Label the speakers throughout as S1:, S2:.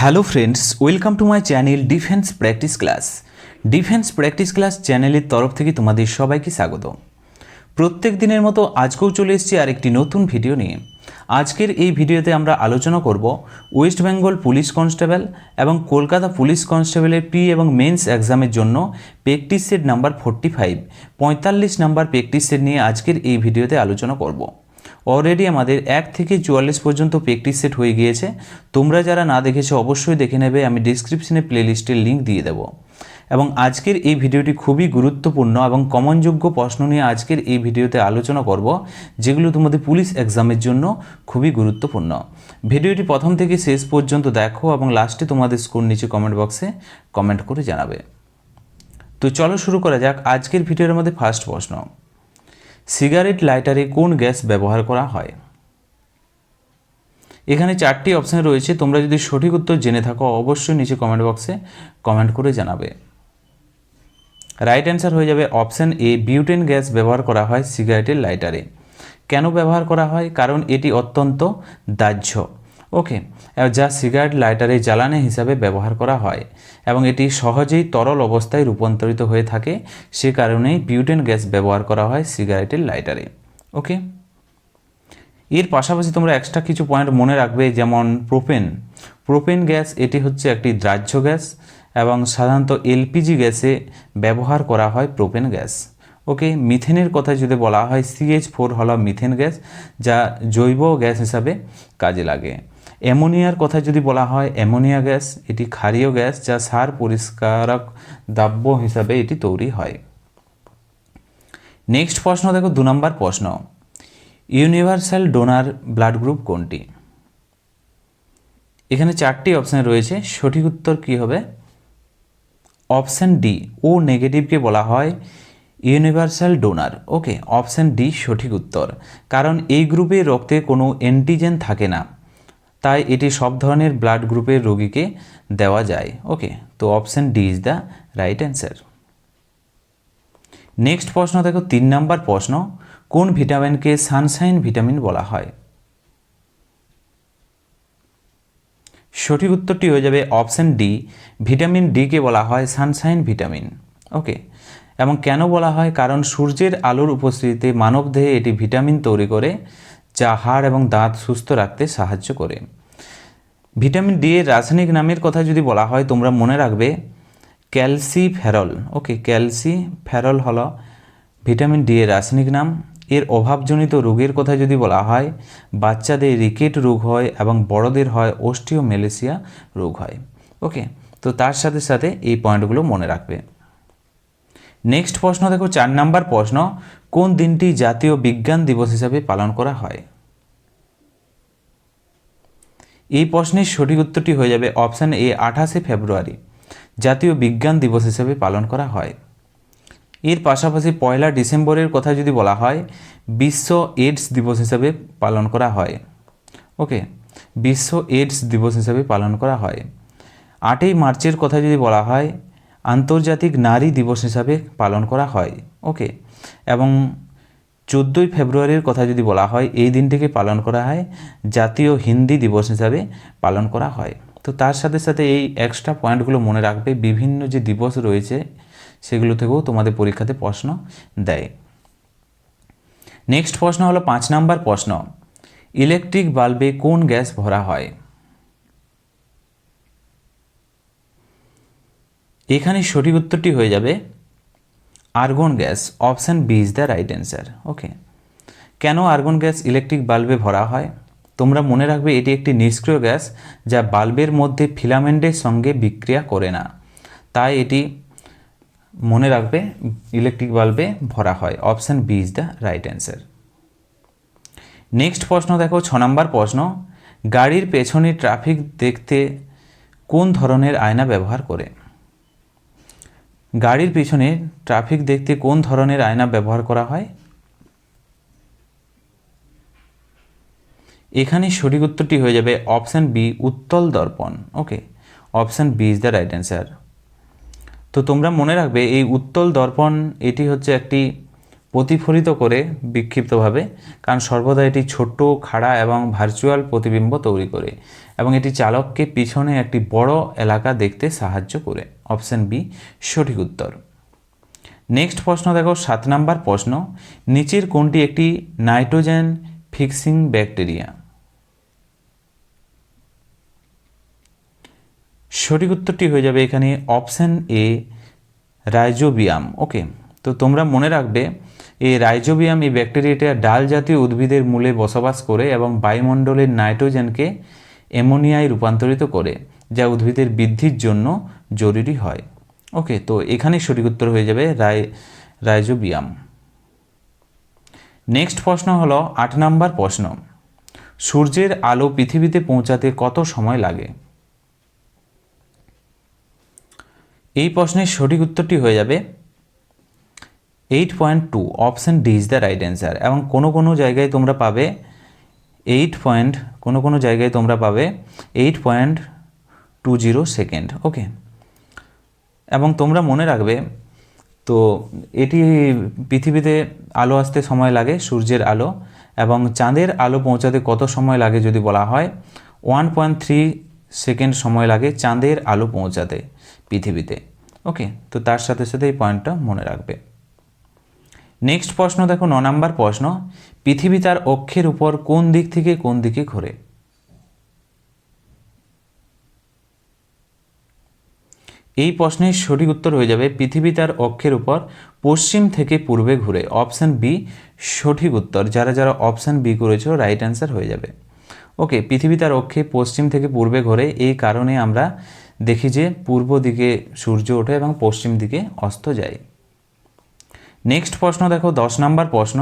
S1: Hello friends welcome to my channel defence practice class defence practice class চ্যানেলের তরফ থেকে তোমাদের সবাইকে স্বাগত প্রত্যেক দিনের মতো আজকেও চলে এসেছি আরেকটি নতুন ভিডিও নিয়ে। আজকের এই ভিডিওতে আমরা আলোচনা করব ওয়েস্ট বেঙ্গল পুলিশ কনস্টেবল এবং কলকাতা পুলিশ কনস্টেবলের প্রি এবং মেন্স এক্সামের জন্য practice set number forty five পঁয়তাল্লিশ নাম্বার প্র্যাকটিস সেট নিয়ে আজকের এই ভিডিওতে আলোচনা করব। অলরেডি আমাদের এক থেকে চুয়াল্লিশ পর্যন্ত প্র্যাকটিস সেট হয়ে গিয়েছে। তোমরা যারা না দেখেছ, অবশ্যই দেখে নেবে, আমি ডিসক্রিপশনে প্লেলিস্টের লিঙ্ক দিয়ে দেবো। এবং আজকের এই ভিডিওটি খুবই গুরুত্বপূর্ণ এবং কমনযোগ্য প্রশ্ন নিয়ে আজকের এই ভিডিওতে আলোচনা করব, যেগুলো তোমাদের পুলিশ এক্সামের জন্য খুবই গুরুত্বপূর্ণ। ভিডিওটি প্রথম থেকে শেষ পর্যন্ত দেখো এবং লাস্টে তোমাদের স্কোর নিচে কমেন্ট বক্সে কমেন্ট করে জানাবে। তো চলো শুরু করা যাক। আজকের ভিডিওর মধ্যে ফার্স্ট প্রশ্ন। সিগারেট লাইটারে কোন গ্যাস ব্যবহার করা হয়? এখানে চারটি অপশান রয়েছে, তোমরা যদি সঠিক উত্তর জেনে থাকো, অবশ্যই নিচে কমেন্ট বক্সে কমেন্ট করে জানাবে। রাইট অ্যান্সার হয়ে যাবে অপশান এ বিউটেন গ্যাস ব্যবহার করা হয় সিগারেটের লাইটারে কেন ব্যবহার করা হয়? কারণ এটি অত্যন্ত দাহ্য। ওকে যা সিগারেট লাইটারে জ্বালানি হিসাবে ব্যবহার করা হয় এবং এটি সহজেই তরল অবস্থায় রূপান্তরিত হয়ে থাকে, সে কারণেই বিউটেন গ্যাস ব্যবহার করা হয় সিগারেটের লাইটারে। ওকে, এর পাশাপাশি তোমরা এক্সট্রা কিছু পয়েন্ট মনে রাখবে, যেমন প্রোপেন প্রোপেন গ্যাস এটি হচ্ছে একটি দ্রাহ্য গ্যাস এবং সাধারণত এলপিজি গ্যাসে ব্যবহার করা হয় প্রোপেন গ্যাস ওকে, মিথেনের কথা যদি বলা হয় সিএইচ ফোর হলো মিথেন গ্যাস, যা জৈব গ্যাস হিসাবে কাজে লাগে। অ্যামোনিয়ার কথা যদি বলা হয়, অ্যামোনিয়া গ্যাস, এটি ক্ষারীয় গ্যাস যা সার পরিষ্কারক দ্রব্য হিসাবে এটি তৈরি হয়। নেক্সট প্রশ্ন, দেখো, দু নম্বর প্রশ্ন। ইউনিভার্সাল ডোনার ব্লাড গ্রুপ কোনটি? এখানে চারটি অপশান রয়েছে। সঠিক উত্তর কী হবে? অপশান ডি, ও নেগেটিভকে বলা হয় universal donor. Okay, option D, সঠিক উত্তর। কারণ এই গ্রুপে রক্তে কোনো অ্যান্টিজেন থাকে না। তাই এটি সব ধরনের ব্লাড গ্রুপের রোগীকে দেওয়া যায়। ওকে তো option D is the right answer next প্রশ্ন দেখো, তিন নম্বর প্রশ্ন, কোন ভিটামিনকে সানশাইন ভিটামিন বলা হয়? সঠিক উত্তরটি হয়ে যাবে অপশান ডি ভিটামিন ডিকে বলা হয় সানশাইন ভিটামিন ওকে এবং কেন বলা হয়? কারণ সূর্যের আলোর উপস্থিতিতে মানবদেহে এটি ভিটামিন তৈরি করে যা হাড় এবং দাঁত সুস্থ রাখতে সাহায্য করে। ভিটামিন ডি এর রাসায়নিক নামের কথা যদি বলা হয়, তোমরা মনে রাখবে ক্যালসি ফেরল ওকে ক্যালসি ফেরল হলো ভিটামিন ডি এর রাসায়নিক নাম। এর অভাবজনিত রোগের কথা যদি বলা হয়, বাচ্চাদের রিকেট রোগ হয় এবং বড়দের হয় অস্টিওমেলেসিয়া রোগ হয়। ওকে, তো তার সাথে সাথে এই পয়েন্টগুলো মনে রাখবে। নেক্সট প্রশ্ন, দেখো চার নাম্বার প্রশ্ন। কোন দিনটি জাতীয় বিজ্ঞান দিবস হিসাবে পালন করা হয়? এই প্রশ্নের সঠিক উত্তরটি হয়ে যাবে অপশান এ, আঠাশে ফেব্রুয়ারি, জাতীয় বিজ্ঞান দিবস হিসেবে পালন করা হয়। এর পাশাপাশি পয়লা ডিসেম্বরের কথা যদি বলা হয়, বিশ্ব এইডস দিবস হিসাবে পালন করা হয়। ওকে, বিশ্ব এইডস দিবস হিসাবে পালন করা হয়। আটই মার্চের কথা যদি বলা হয়, আন্তর্জাতিক নারী দিবস হিসাবে পালন করা হয়। ওকে এবং চোদ্দোই ফেব্রুয়ারির কথা যদি বলা হয়, এই দিনটিকে পালন করা হয়, জাতীয় হিন্দি দিবস হিসাবে পালন করা হয়। তো তার সাথে সাথে এই এক্সট্রা পয়েন্টগুলো মনে রাখবে, বিভিন্ন যে দিবস রয়েছে, সেগুলো থেকেও তোমাদের পরীক্ষাতে প্রশ্ন দেয়। নেক্সট প্রশ্ন হলো পাঁচ নাম্বার প্রশ্ন ইলেকট্রিক বাল্বে কোন গ্যাস ভরা হয়? এখানে সঠিক উত্তরটি হয়ে যাবে argon gas option B is the right answer, okay. কেন আর্গন গ্যাস ইলেকট্রিক বাল্বে ভরা হয়? তোমরা মনে রাখবে এটি একটি নিষ্ক্রিয় গ্যাস যা বাল্বের মধ্যে ফিলামেন্টের সঙ্গে বিক্রিয়া করে না। তাই এটি মনে রাখবে ইলেকট্রিক বাল্বে ভরা হয়, option B is the right answer. Next প্রশ্ন দেখো, ছ নম্বর প্রশ্ন। গাড়ির পেছনে ট্রাফিক দেখতে কোন ধরনের আয়না ব্যবহার করে? গাড়ির পিছনে ট্রাফিক দেখতে কোন ধরনের আয়না ব্যবহার করা হয়? এখানে সঠিক উত্তরটি হয়ে যাবে অপশান বি, উত্তল দর্পণ। Okay, option B is the right answer তো তোমরা মনে রাখবে, এই উত্তল দর্পণ, এটি হচ্ছে একটি প্রতিফলিত করে বিক্ষিপ্তভাবে, কারণ সর্বদা এটি ছোট্ট, খাড়া এবং ভার্চুয়াল প্রতিবিম্ব তৈরি করে এবং এটি চালককে পিছনে একটি বড় এলাকা দেখতে সাহায্য করে। অপশন বি, সঠিক উত্তর। নেক্সট প্রশ্ন দেখো, সাত নাম্বার প্রশ্ন, নিচের কোনটি একটি নাইট্রোজেন ফিক্সিং ব্যাকটেরিয়া? সঠিক উত্তরটি হয়ে যাবে এখানে অপশান এ, রাইজোবিয়াম, ওকে? তো তোমরা মনে রাখবে, এই রাইজোবিয়াম এই ব্যাকটেরিয়াটা ডাল জাতীয় উদ্ভিদের মূলে বসবাস করে এবং বায়ুমণ্ডলের নাইট্রোজেনকে অ্যামোনিয়ায় রূপান্তরিত করে। যা উদ্ভিদের বৃদ্ধির জন্য জরুরি হয়। ওকে তো এখানে সঠিক উত্তর হয়ে যাবে রায় রাইজোবিয়াম। নেক্সট প্রশ্ন হলো, আট নাম্বার প্রশ্ন, সূর্যের আলো পৃথিবীতে পৌঁছাতে কত সময় লাগে? এই প্রশ্নের সঠিক উত্তরটি হয়ে যাবে eight point two option D is the right answer এবং কোনো কোনো জায়গায় তোমরা পাবে এইট পয়েন্ট কোনো কোনো জায়গায় তোমরা পাবে eight point two zero second okay এবং তোমরা মনে রাখবে, তো এটি পৃথিবীতে আলো আসতে সময় লাগে, সূর্যের আলো, এবং চাঁদের আলো পৌঁছাতে কত সময় লাগে যদি বলা হয়? ওয়ান পয়েন্ট থ্রি সেকেন্ড সময় লাগে চাঁদের আলো পৌঁছাতে পৃথিবীতে ওকে তো তার সাথে সাথে এই পয়েন্টটা মনে রাখবে। নেক্সট প্রশ্ন দেখো, ন নম্বর প্রশ্ন, পৃথিবী তার অক্ষের উপর কোন দিক থেকে কোন দিকে ঘোরে? এই প্রশ্নের সঠিক উত্তর হয়ে যাবে পৃথিবী তার অক্ষের উপর, পশ্চিম থেকে পূর্বে ঘুরে। অপশান বি সঠিক উত্তর। যারা যারা অপশান বি করেছ রাইট অ্যান্সার হয়ে যাবে। ওকে পৃথিবী তার অক্ষে, পশ্চিম থেকে পূর্বে ঘোরে। এই কারণে আমরা দেখি যে পূর্ব দিকে সূর্য ওঠে এবং পশ্চিম দিকে অস্ত যায়। নেক্সট প্রশ্ন দেখো, দশ নম্বর প্রশ্ন।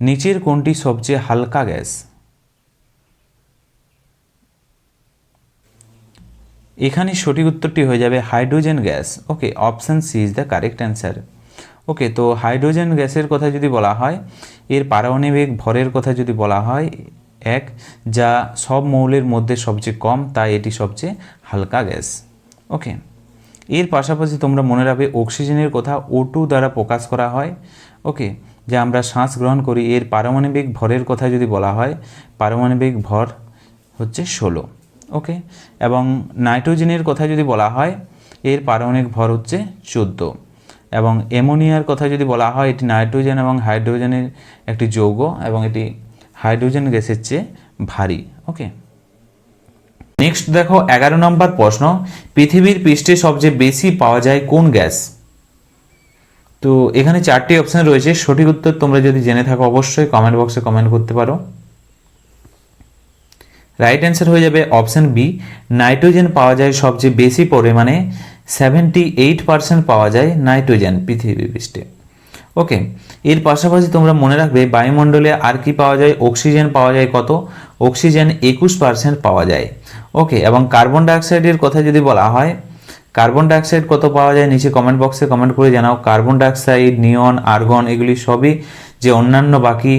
S1: নিচের কোনটি সবচেয়ে হালকা গ্যাস? এখানে সঠিক উত্তরটি হয়ে যাবে hydrogen gas. Okay, option C is the correct answer. Okay, তো হাইড্রোজেন গ্যাসের কথা যদি বলা হয়, এর পারমাণবিক ভরের কথা যদি বলা হয়, এক, যা সব মৌলের মধ্যে সবচেয়ে কম, তাই এটি সবচেয়ে হালকা গ্যাস। ওকে, এর পাশাপাশি তোমরা মনে রাখবে অক্সিজেনের কথা ও টু দ্বারা প্রকাশ করা হয়। ওকে, যে আমরা শ্বাস গ্রহণ করি, এর পারমাণবিক ভরের কথা যদি বলা হয়, পারমাণবিক ভর হচ্ছে ষোলো। ওকে এবং নাইট্রোজেনের কথা যদি বলা হয়, এর পারমাণবিক ভর হচ্ছে চোদ্দ। এবং অ্যামোনিয়ার কথা যদি বলা হয়, এটি নাইট্রোজেন এবং হাইড্রোজেনের একটি যৌগ এবং এটি হাইড্রোজেন গ্যাসের চেয়ে ভারী। ওকে নেক্সট দেখো, এগারো নম্বর প্রশ্ন, পৃথিবীর পৃষ্ঠে সবচেয়ে বেশি পাওয়া যায় কোন গ্যাস? তো এখানে চারটি অপশান রয়েছে। সঠিক উত্তর তোমরা যদি জেনে থাকো, অবশ্যই কমেন্ট বক্সে কমেন্ট করতে পারো। রাইট অ্যান্সার হয়ে যাবে অপশান বি নাইট্রোজেন পাওয়া যায় সবচেয়ে বেশি পরিমাণে সেভেন্টি এইট পার্সেন্ট পাওয়া যায় নাইট্রোজেন পৃথিবী পৃষ্ঠে। ওকে এর পাশাপাশি তোমরা মনে রাখবে বায়ুমণ্ডলে আর কি পাওয়া যায়? অক্সিজেন পাওয়া যায় কত? অক্সিজেন একুশ পার্সেন্ট পাওয়া যায়। ওকে এবং কার্বন ডাইঅক্সাইডের কথা যদি বলা হয় কার্বন ডাইঅক্সাইড কত পাওয়া যায়? নিচে কমেন্ট বক্সে কমেন্ট করে জানাও। কার্বন ডাইঅক্সাইড নিয়ন আর্গন এগুলি সবই যে অন্যান্য বাকি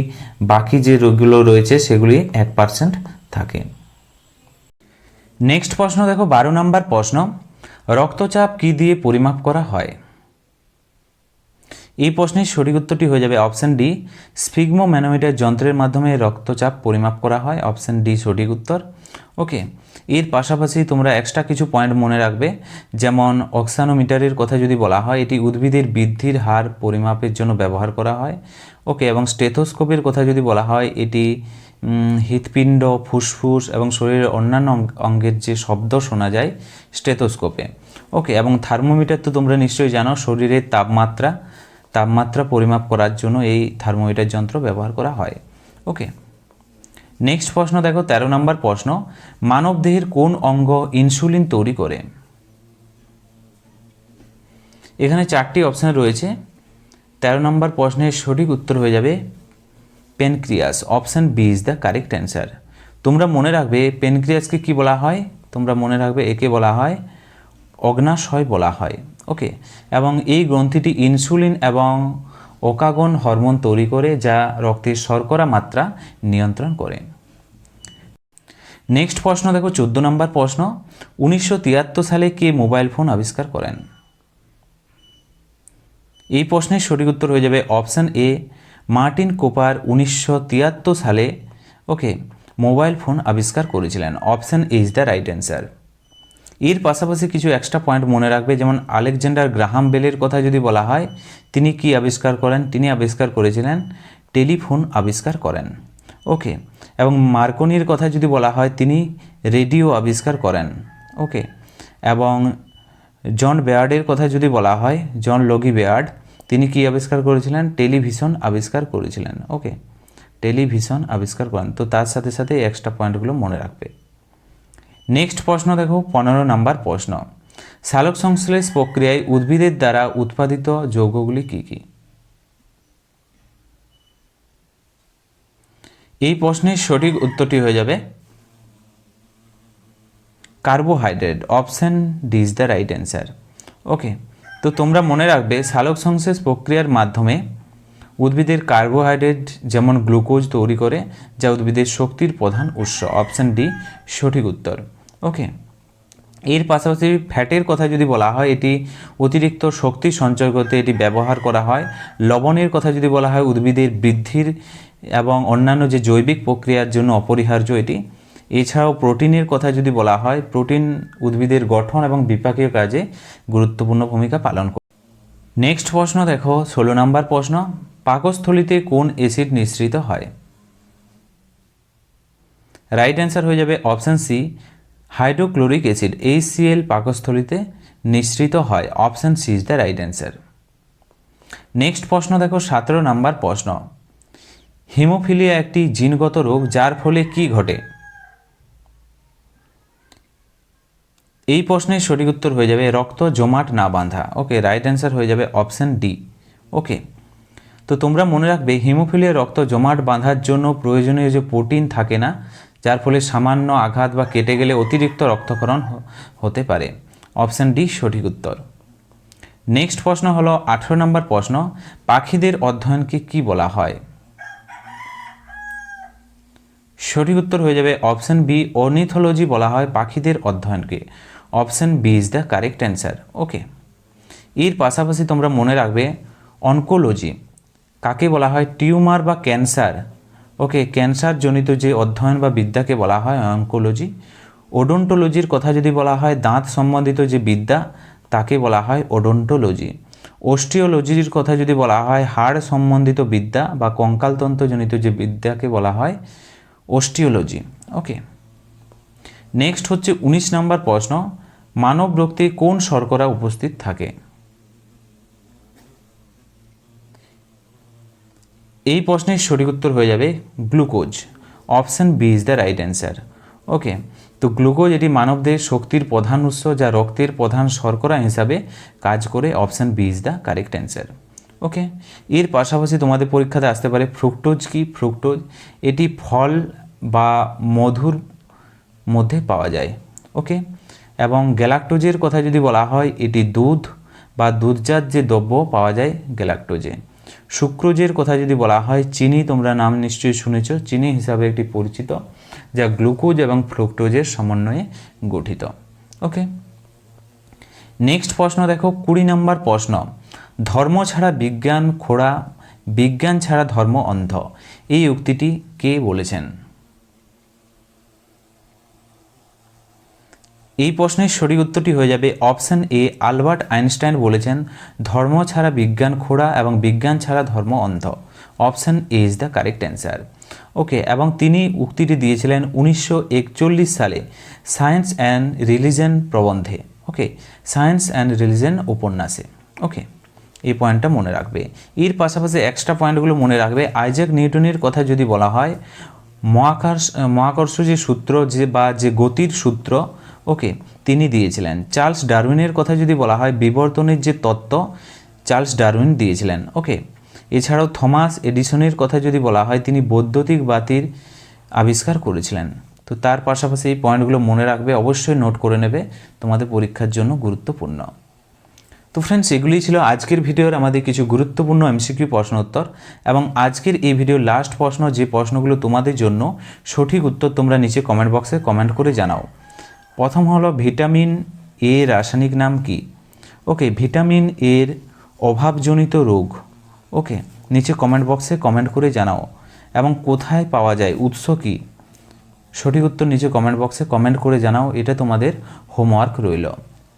S1: বাকি যে রোগগুলো রয়েছে সেগুলি এক পার্সেন্ট থাকে। নেক্সট প্রশ্ন, দেখো, বারো নম্বর প্রশ্ন, রক্তচাপ কি দিয়ে পরিমাপ করা হয়? এই প্রশ্নের সঠিক উত্তরটি হয়ে যাবে অপশান ডি স্ফিগমো ম্যানোমিটার যন্ত্রের মাধ্যমে রক্তচাপ পরিমাপ করা হয়। অপশান ডি, সঠিক উত্তর। ওকে, এর পাশাপাশি তোমরা এক্সট্রা কিছু পয়েন্ট মনে রাখবে, যেমন অক্সানোমিটারের কথা যদি বলা হয়, এটি উদ্ভিদের বৃদ্ধির হার পরিমাপের জন্য ব্যবহার করা হয়। ওকে, এবং স্টেথোস্কোপের কথা যদি বলা হয়, এটি হৃৎপিণ্ড, ফুসফুস এবং শরীরের অন্যান্য অঙ্গের যে শব্দ শোনা যায় স্টেথোস্কোপে। ওকে এবং থার্মোমিটার তো তোমরা নিশ্চয়ই জানো শরীরের তাপমাত্রা তাপমাত্রা পরিমাপ করার জন্য এই থার্মোমিটার যন্ত্র ব্যবহার করা হয়। ওকে নেক্সট প্রশ্ন দেখো, তেরো নম্বর প্রশ্ন, মানব দেহের কোন অঙ্গ ইনসুলিন তৈরি করে? এখানে চারটি অপশান রয়েছে। তেরো নম্বর প্রশ্নের সঠিক উত্তর হয়ে যাবে pancreas, option B is the correct answer তোমরা মনে রাখবে, পেনক্রিয়াসকে কি বলা হয়? তোমরা মনে রাখবে, একে বলা হয় অগ্নাশয় বলা হয়। ওকে? এবং এই গ্রন্থিটি ইনসুলিন এবং ওকাগন হরমোন তৈরি করে, যা রক্তের শর্করা মাত্রা নিয়ন্ত্রণ করে। নেক্সট প্রশ্ন, দেখো, চোদ্দ নম্বর প্রশ্ন। উনিশশো তিয়াত্তর সালে কে মোবাইল ফোন আবিষ্কার করেন? এই প্রশ্নের সঠিক উত্তর হয়ে যাবে অপশান এ মার্টিন কোপার উনিশশো তিয়াত্তর সালে, ওকে, মোবাইল ফোন আবিষ্কার করেছিলেন। Option is the right answer. এর পাশাপাশি কিছু এক্সট্রা পয়েন্ট মনে রাখবে, যেমন আলেকজান্ডার গ্রাহাম বেলের কথা যদি বলা হয়, তিনি কি আবিষ্কার করেন? তিনি আবিষ্কার করেছিলেন, টেলিফোন আবিষ্কার করেন। ওকে, এবং মার্কনির কথা যদি বলা হয়, তিনি রেডিও আবিষ্কার করেন। ওকে, এবং জন বেয়ার্ডের কথা যদি বলা হয়, জন লগি বেয়ার্ড তিনি কি আবিষ্কার করেছিলেন? টেলিভিশন আবিষ্কার করেছিলেন। ওকে টেলিভিশন আবিষ্কার করেন। তো তার সাথে সাথে এক্সট্রা পয়েন্টগুলো মনে রাখবে। নেক্সট প্রশ্ন দেখো, পনেরো নাম্বার প্রশ্ন। সালোক সংশ্লেষ প্রক্রিয়ায় উদ্ভিদের দ্বারা উৎপাদিত যৌগগুলি কী কী? এই প্রশ্নের সঠিক উত্তরটি হয়ে যাবে carbohydrate, option D is the right answer okay তো তোমরা মনে রাখবে, সালোক সংশ্লেষ প্রক্রিয়ার মাধ্যমে উদ্ভিদের কার্বোহাইড্রেট যেমন গ্লুকোজ তৈরি করে, যা উদ্ভিদের শক্তির প্রধান উৎস। অপশান ডি, সঠিক উত্তর। ওকে। এর পাশাপাশি ফ্যাটের কথা যদি বলা হয়, এটি অতিরিক্ত শক্তি সঞ্চয় করতে এটি ব্যবহার করা হয়। লবণের কথা যদি বলা হয়, উদ্ভিদের বৃদ্ধির এবং অন্যান্য যে জৈবিক প্রক্রিয়ার জন্য অপরিহার্য এটি। এছাড়াও প্রোটিনের কথা যদি বলা হয়, প্রোটিন উদ্ভিদের গঠন এবং বিপাকীয় কাজে গুরুত্বপূর্ণ ভূমিকা পালন করে। নেক্সট প্রশ্ন দেখো, ষোলো নম্বর প্রশ্ন, পাকস্থলিতে কোন অ্যাসিড নিঃসৃত হয়? রাইট অ্যান্সার হয়ে যাবে option C, hydrochloric acid HCl পাকস্থলিতে নিঃসৃত হয়। Option C is the right answer. Next প্রশ্ন দেখো, সতেরো নাম্বার প্রশ্ন, হিমোফিলিয়া একটি জিনগত রোগ যার ফলে কি ঘটে? এই প্রশ্নের সঠিক উত্তর হয়ে যাবে রক্ত জমাট না বাঁধা। ওকে রাইট অ্যান্সার হয়ে যাবে অপশান ডি ওকে, তো তোমরা মনে রাখবে হিমোফিলিয়া রক্ত জমাট বাঁধার জন্য প্রয়োজনীয় যে প্রোটিন থাকে না, যার ফলে সামান্য আঘাত বা কেটে গেলে অতিরিক্ত রক্তক্ষরণ হ- হতে পারে। অপশান ডি সঠিক উত্তর। নেক্সট প্রশ্ন হলো, আঠেরো নম্বর প্রশ্ন, পাখিদের অধ্যয়নকে কি বলা হয়? সঠিক উত্তর হয়ে যাবে অপশান বি অর্নিথোলজি বলা হয় পাখিদের অধ্যয়নকে। Option B is the correct answer, okay. এর পাশাপাশি তোমরা মনে রাখবে, অনকোলজি, কাকে বলা হয় টিউমার বা ক্যান্সার, ওকে, ক্যান্সার জনিত যে অধ্যয়ন বা বিদ্যাকে বলা হয় অনকোলজি, ওডোন্টোলজির কথা যদি বলা হয়, দাঁত সম্বন্ধিত যে বিদ্যা, তাকে বলা হয় ওডোন্টোলজি। অস্টিওলজির কথা যদি বলা হয়, হাড় সম্বন্ধিত বিদ্যা বা কঙ্কালতন্ত্রজনিত যে বিদ্যাকে বলা হয় অস্টিওলজি ওকে। নেক্সট হচ্ছে উনিশ নম্বর প্রশ্ন, মানব রক্তে কোন শর্করা উপস্থিত থাকে? এই প্রশ্নের সঠিক উত্তর হয়ে যাবে glucose. Option B is the right answer okay তো গ্লুকোজ এটি মানবদের শক্তির প্রধান উৎস যা রক্তের প্রধান শর্করা হিসাবে কাজ করে। Option B is the correct answer okay এর পাশাপাশি তোমাদের পরীক্ষাতে আসতে পারে ফ্রুক্টোজ কি? ফ্রুক্টোজ এটি ফল বা মধুর মধ্যে পাওয়া যায় ওকে এবং গ্যালাক্টোজের কথা যদি বলা হয়, এটি দুধ বা দুধজাত যে দ্রব্য পাওয়া যায় গ্যালাক্টোজে। সুক্রোজের কথা যদি বলা হয়, চিনি তোমরা নাম নিশ্চয়ই শুনেছ, চিনি হিসাবে একটি পরিচিত, যা গ্লুকোজ এবং ফ্রুক্টোজের সমন্বয়ে গঠিত ওকে নেক্সট প্রশ্ন দেখো, কুড়ি নম্বর প্রশ্ন। ধর্ম ছাড়া বিজ্ঞান খোড়া, বিজ্ঞান ছাড়া ধর্ম অন্ধ। এই উক্তিটি কে বলেছেন? এই প্রশ্নের সঠিক উত্তরটি হয়ে যাবে অপশন এ, আলবার্ট আইনস্টাইন বলেছেন, ধর্ম ছাড়া বিজ্ঞান খোড়া এবং বিজ্ঞান ছাড়া ধর্ম অন্ধ। Option A is the correct answer okay এবং তিনি উক্তিটি দিয়েছিলেন উনিশশো একচল্লিশ সালে সায়েন্স অ্যান্ড রিলিজন প্রবন্ধে। ওকে সায়েন্স অ্যান্ড রিলিজন উপন্যাসে। ওকে এই পয়েন্টটা মনে রাখবে। এর পাশাপাশি এক্সট্রা পয়েন্টগুলো মনে রাখবে। আইজাক নিউটনের কথা যদি বলা হয় মহাকর্ষ মহাকর্ষ যে সূত্র যে বা যে গতির সূত্র ওকে, তিনি দিয়েছিলেন। চার্লস ডারউইনের কথা যদি বলা হয়, বিবর্তনের যে তত্ত্ব, চার্লস ডারউইন দিয়েছিলেন। ওকে, এছাড়াও থমাস এডিসনের কথা যদি বলা হয়, তিনি বৈদ্যুতিক বাতির আবিষ্কার করেছিলেন। তো তার পাশাপাশি এই পয়েন্টগুলো মনে রাখবে, অবশ্যই নোট করে নেবে, তোমাদের পরীক্ষার জন্য গুরুত্বপূর্ণ। তো ফ্রেন্ডস এগুলিই ছিল আজকের ভিডিওর আমাদের কিছু গুরুত্বপূর্ণ এমসিকিউ প্রশ্ন উত্তর এবং আজকের এই ভিডিওর লাস্ট প্রশ্ন, যে প্রশ্নগুলো তোমাদের জন্য সঠিক উত্তর তোমরা নিচে কমেন্ট বক্সে কমেন্ট করে জানাও। প্রথম হলো ভিটামিন এ রাসায়নিক নাম কি? ওকে, ভিটামিন এর অভাবজনিত রোগ। ওকে, নিচে কমেন্ট বক্সে কমেন্ট করে জানাও। এবং কোথায় পাওয়া যায়? উৎস কী? সঠিক উত্তর নিচে কমেন্ট বক্সে কমেন্ট করে জানাও। এটা তোমাদের হোমওয়ার্ক রইল।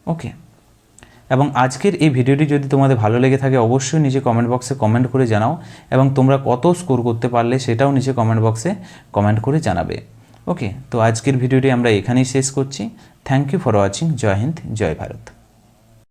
S1: ওকে, এবং আজকের এই ভিডিওটি যদি তোমাদের ভালো লেগে থাকে, অবশ্যই নিচে কমেন্ট বক্সে কমেন্ট করে জানাও। এবং তোমরা কত স্কোর করতে পারলে, সেটাও নিচে কমেন্ট বক্সে কমেন্ট করে জানাবে। ওকে তো আজকের ভিডিওটি আমরা এখানেই শেষ করছি। থ্যাংক ইউ ফর ওয়াচিং জয় হিন্দ, জয় ভারত।